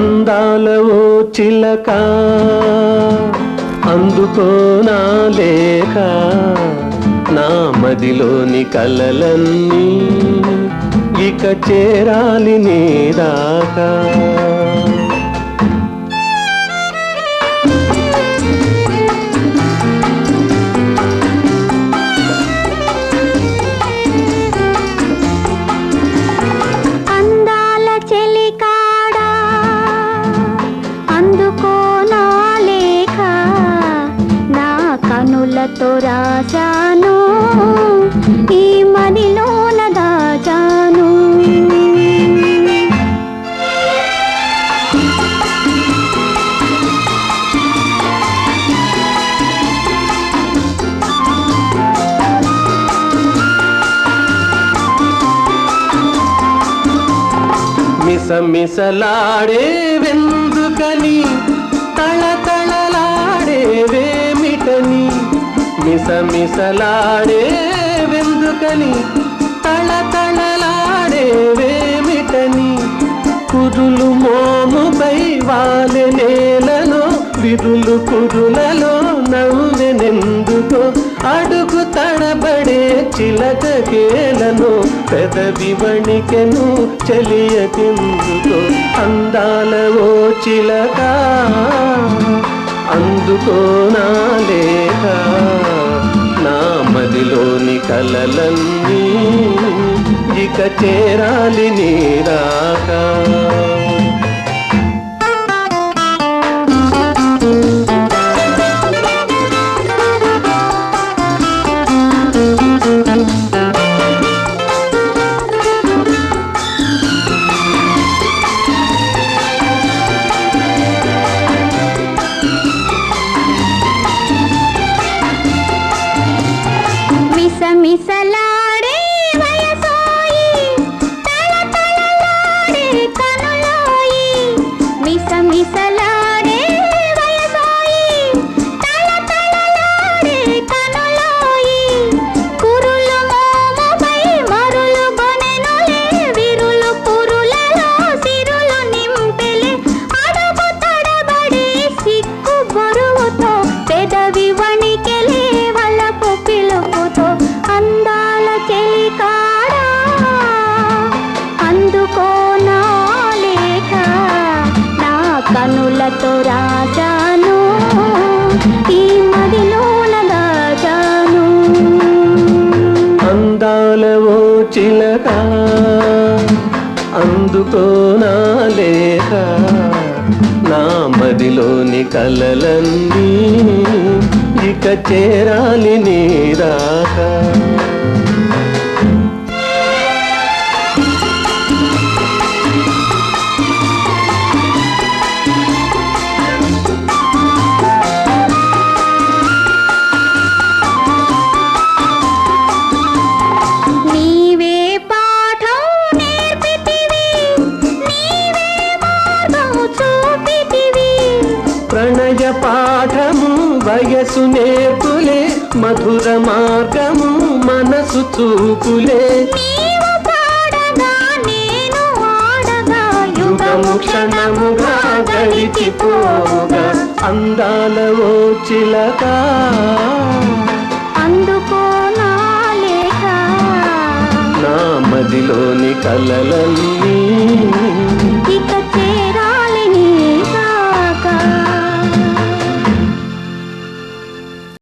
అందాల ఓ చిలక అందుకోనా లేక నా మదిలోని కలలన్నీ ఇక చేరాలి నీ దాకా. మిసమిసలాడే వెందుకని తళతళలాడే వేమిటని. మిసమిసలాడే వెందుకని తళతళలాడే వేమిటని. కురులు మోముపై వాలె నేలలో విరులు కురులలో నవ్వెనెందుకో అడుగు తడబడే చిలక కేలను పెదవి వణికెను చెలియకెందుకో అందాల ఓ చిలక అందుకో నా లేక. నా మదిలోని కలలన్నీ ఇక చేరాలి నీరాక మిసమిసలాడే కనులతో రాజాను ఈ మదిలోన దాచాను అందాల ఓ చిలక అందుకో నా లేక నా మదిలోని కలలన్నీ ఇక చేరాలి నీరాక నీవే పాఠము వయసు నేర్పులే మధుర మార్గము మనసు చూపులే. యుగము క్షణముగా గడిచిపోగా. అందాల ఓ చిలక అందుకో నా మదిలోని కలలన్నీ